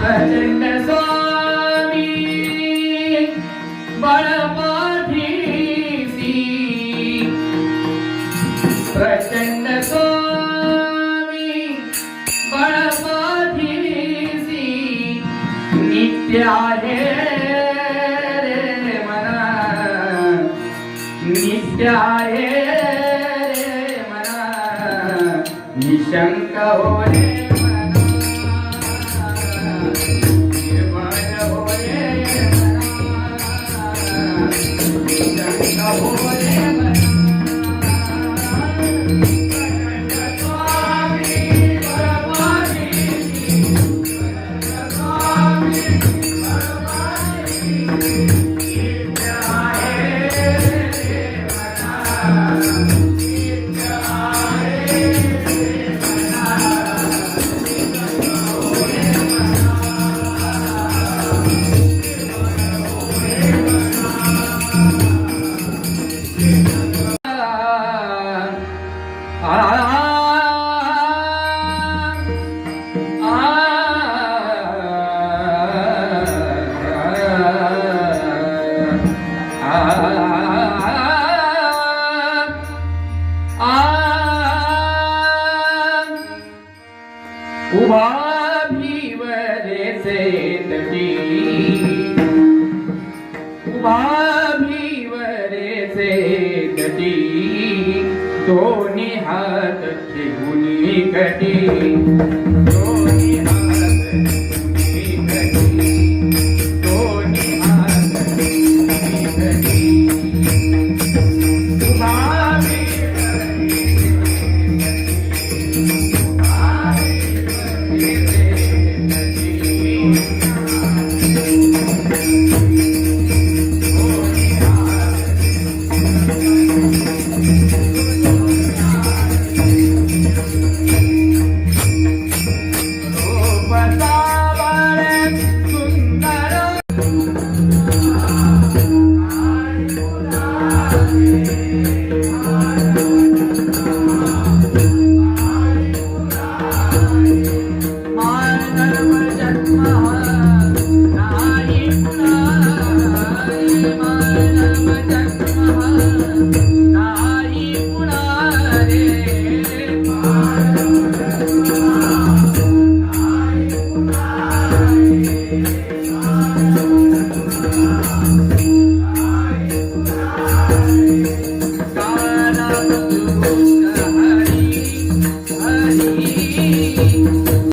प्रचंड स्वामी बळपाठीसी. प्रचंड स्वामी बळपाठीसी. नित्य आहे रे मना. नित्य आहे रे मना. निशंक हो रे मना Thank you. उभा भीवरेचे तटी उभा भीवरेचे तटी दोन्ही हात ठेवून कटी। Thank you.